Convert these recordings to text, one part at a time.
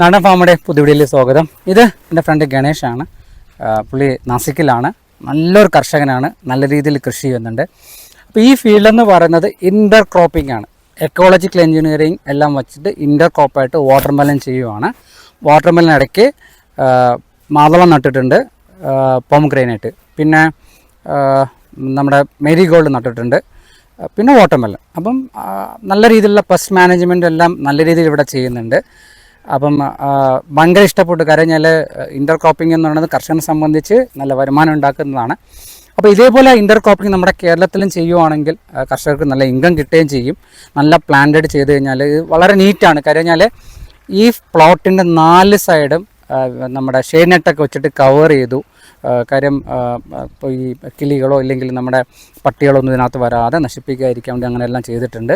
നാടൻ ഫാമയുടെ പുതുവിടിയിൽ സ്വാഗതം. ഇത് എന്റെ ഫ്രണ്ട് ഗണേഷാണ്. പുള്ളി നാസിക്കിലാണ്. നല്ലൊരു കർഷകനാണ്. നല്ല രീതിയിൽ കൃഷി ചെയ്യുന്നുണ്ട്. അപ്പോൾ ഈ ഫീൽഡ് എന്ന് പറയുന്നത് ഇന്റർ ക്രോപ്പിംഗ് ആണ്. എക്കോളജിക്കൽ എഞ്ചിനീയറിംഗ് എല്ലാം വെച്ചിട്ട് ഇന്റർ ക്രോപ്പായിട്ട് വാട്ടർമെലൻ ചെയ്യുവാണ്. വാട്ടർമെലൻ ഇടയ്ക്ക് മാതളം നട്ടിട്ടുണ്ട്. പോംഗ്രെയിനായിട്ട് പിന്നെ നമ്മുടെ നമ്മുടെ മേരിഗോൾഡ് നട്ടിട്ടുണ്ട്. പിന്നെ പിന്നെ വാട്ടർമെലൻ അപ്പം നല്ല രീതിയിലുള്ള പെസ്റ്റ് മാനേജ്മെന്റ് എല്ലാം നല്ല രീതിയിൽ ഇവിടെ ചെയ്യുന്നുണ്ട്. അപ്പം ഭയങ്കര ഇഷ്ടപ്പെട്ടു. കാര്യം ഞാൻ ക്രോപ്പിംഗ് എന്ന് പറയുന്നത് കർഷകനെ സംബന്ധിച്ച് നല്ല വരുമാനം ഉണ്ടാക്കുന്നതാണ്. അപ്പോൾ ഇതേപോലെ ഇന്റർ ക്രോപ്പിംഗ് നമ്മുടെ കേരളത്തിലും ചെയ്യുവാണെങ്കിൽ കർഷകർക്ക് നല്ല ഇൻകം കിട്ടുകയും ചെയ്യും. നല്ല പ്ലാന്റഡ് ചെയ്ത് കഴിഞ്ഞാൽ വളരെ നീറ്റാണ് കാര്യം ഈ പ്ലോട്ടിന്റെ നാല് സൈഡും നമ്മുടെ ഷെയ്നെട്ടൊക്കെ വെച്ചിട്ട് കവർ ചെയ്തു. കാര്യം ഈ കിളികളോ ഇല്ലെങ്കിൽ നമ്മുടെ പട്ടികളോ ഒന്നും ഇതിനകത്ത് വരാതെ നശിപ്പിക്കാതിരിക്കാൻ വേണ്ടി അങ്ങനെയെല്ലാം ചെയ്തിട്ടുണ്ട്.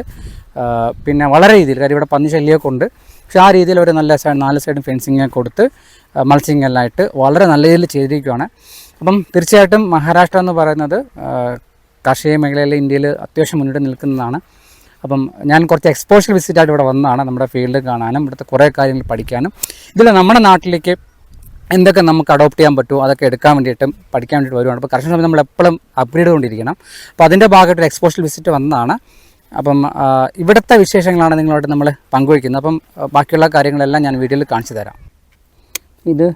പിന്നെ വളരെ രീതിയിൽ കാര്യം ഇവിടെ പന്നി ശല്യമൊക്കെ ഉണ്ട്. പക്ഷേ ആ രീതിയിൽ ഒരു നല്ല സൈഡ് നാല് സൈഡും ഫെൻസിങ് കൊടുത്ത് എല്ലാം ആയിട്ട് വളരെ നല്ല രീതിയിൽ ചെയ്തിരിക്കുകയാണ് അപ്പം തീർച്ചയായിട്ടും മഹാരാഷ്ട്ര എന്ന് പറയുന്നത് കാർഷിക മേഖലയിൽ ഇന്ത്യയിൽ അത്യാവശ്യം മുന്നിട്ട് നിൽക്കുന്നതാണ്. അപ്പം ഞാൻ കുറച്ച് എക്സ്പോഷർ വിസിറ്റായിട്ട് ഇവിടെ വന്നതാണ് നമ്മുടെ ഫീൽഡ് കാണാനും ഇവിടുത്തെ കുറേ കാര്യങ്ങൾ പഠിക്കാനും. ഇതിൽ നമ്മുടെ നാട്ടിലേക്ക് എന്തൊക്കെ നമുക്ക് അഡോപ്റ്റ് ചെയ്യാൻ പറ്റുമോ അതൊക്കെ എടുക്കാൻ വേണ്ടിയിട്ടും പഠിക്കാൻ വേണ്ടിയിട്ട് വരുവാണ്. അപ്പോൾ കർഷക സമയത്ത് നമ്മൾ എപ്പോഴും അപ്ഗ്രേഡ് കൊണ്ടിരിക്കണം അപ്പോൾ അതിന്റെ ഭാഗമായിട്ട് ഒരു എക്സ്പോഷൽ വിസിറ്റ് വന്നതാണ് അപ്പം ഇവിടുത്തെ വിശേഷങ്ങളാണ് നിങ്ങളോട് നമ്മൾ പങ്കുവയ്ക്കുന്നത്. അപ്പം ബാക്കിയുള്ള കാര്യങ്ങളെല്ലാം ഞാൻ വീഡിയോയിൽ കാണിച്ചു തരാം. ഇത്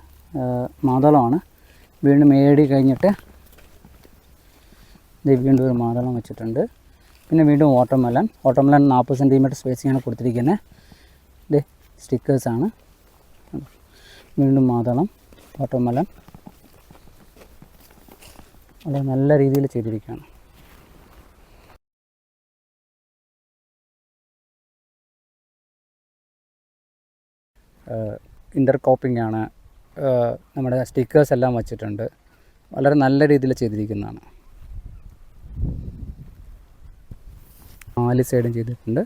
മാതളമാണ്. വീണ്ടും മേടി കഴിഞ്ഞിട്ട് ഇത് വീണ്ടും ഒരു മാതളം വെച്ചിട്ടുണ്ട്. പിന്നെ വീണ്ടും വാട്ടർമെലൻ വാട്ടർമെലൻ നാൽപ്പത് സെന്റിമീറ്റർ സ്പേസിങ്ങാണ് കൊടുത്തിരിക്കുന്നത് ഇത് സ്റ്റിക്കേഴ്സാണ് വീണ്ടും മാതളം വാട്ടർമെലൻ വളരെ നല്ല രീതിയിൽ ചെയ്തിരിക്കുകയാണ്. ഇന്റർ കോപ്പിംഗ് ആണ്. നമ്മുടെ സ്റ്റിക്കേഴ്സ് എല്ലാം വച്ചിട്ടുണ്ട്. വളരെ നല്ല രീതിയിൽ ചെയ്തിരിക്കുന്നതാണ്. നാല് സൈഡും ചെയ്തിട്ടുണ്ട്.